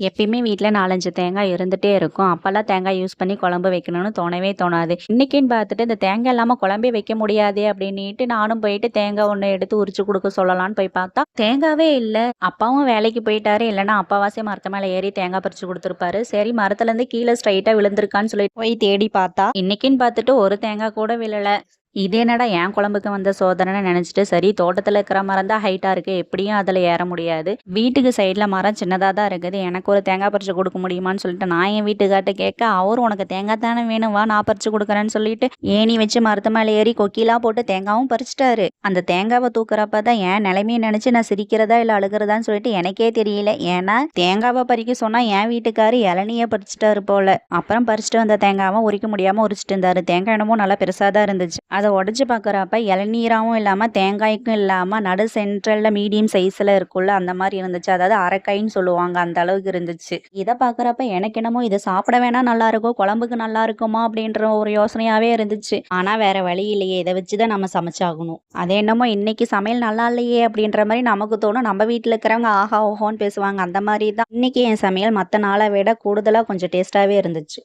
எப்பயுமே வீட்டில் நாலஞ்சு தேங்காய் இருந்துகிட்டே இருக்கும். அப்போல்லாம் தேங்காய் யூஸ் பண்ணி குழம்பு வைக்கணும்னு தோணவே தோணாது. இன்னைக்குன்னு பார்த்துட்டு இந்த தேங்காய் இல்லாமல் குழம்பே வைக்க முடியாது அப்படின்னுட்டு நானும் போயிட்டு தேங்காய் ஒன்று எடுத்து உரிச்சு கொடுக்க சொல்லலாம்னு போய் பார்த்தா தேங்காவே இல்லை. அப்பாவும் வேலைக்கு போயிட்டாரு. இல்லைன்னா அப்பாவாசே மரத்த மேலே ஏறி தேங்காய் பறிச்சு கொடுத்துருப்பாரு. சரி மரத்துலேருந்து கீழே ஸ்ட்ரைட்டாக விழுந்திருக்கான்னு சொல்லிட்டு போய் தேடி பார்த்தா இன்னைக்குன்னு பார்த்துட்டு ஒரு தேங்காய் கூட விழலை. இது என்னடா என் குழம்புக்கு வந்த சோதனைன்னு நினச்சிட்டு சரி தோட்டத்தில் இருக்கிற மரம் தான் ஹைட்டாக இருக்குது எப்படியும் அதில் ஏற முடியாது. வீட்டுக்கு சைடில் மரம் சின்னதாக தான் இருக்குது. எனக்கு ஒரு தேங்காய் பறிச்சு கொடுக்க முடியுமான்னு சொல்லிட்டு நான் என் வீட்டுக்கார்ட்ட கேட்க அவர் உனக்கு தேங்காய் தானே வேணும்? வா நான் பறிச்சு கொடுக்குறேன்னு சொல்லிட்டு ஏணி வச்சு மரத்து மேலே ஏறி கொக்கிலாம் போட்டு தேங்காவும் பறிச்சிட்டாரு. அந்த தேங்காவை தூக்குறப்ப தான் என் நிலைமையை நினச்சி நான் சிரிக்கிறதா இல்லை அழுகிறதான்னு சொல்லிட்டு எனக்கே தெரியல. ஏன்னா தேங்காவை பறிக்க சொன்னால் என் வீட்டுக்காரு இளநியை பறிச்சிட்டாரு போல. அப்புறம் பறிச்சுட்டு வந்த தேங்காவை உரிக்க முடியாமல் உரிச்சிட்டு இருந்தாரு. தேங்காய் என்னமோ நல்லா பெருசாக தான் இருந்துச்சு. அது அதை உடச்சி பார்க்குறப்ப இளநீராகவும் இல்லாமல் தேங்காய்க்கும் இல்லாமல் நடு சென்ட்ரலில் மீடியம் சைஸில் இருக்குள்ள அந்த மாதிரி இருந்துச்சு. அதாவது அரைக்காயின்னு சொல்லுவாங்க. அந்த அளவுக்கு இருந்துச்சு. இதை பார்க்குறப்ப எனக்கு என்னமோ இதை சாப்பிட வேணா நல்லா இருக்கும் குழம்புக்கு நல்லா இருக்குமா அப்படின்ற ஒரு யோசனையாகவே இருந்துச்சு. ஆனால் வேற வழி இல்லையே. இதை வச்சு தான் நம்ம சமைச்சாகணும். அது என்னமோ இன்னைக்கு சமையல் நல்லா இல்லையே அப்படின்ற மாதிரி நமக்கு தோணும். நம்ம வீட்டில் இருக்கிறவங்க ஆஹா ஓஹோன்னு பேசுவாங்க. அந்த மாதிரி தான். இன்னைக்கு என் சமையல் மற்ற நாளை விட கூடுதலாக கொஞ்சம் டேஸ்ட்டாகவே இருந்துச்சு.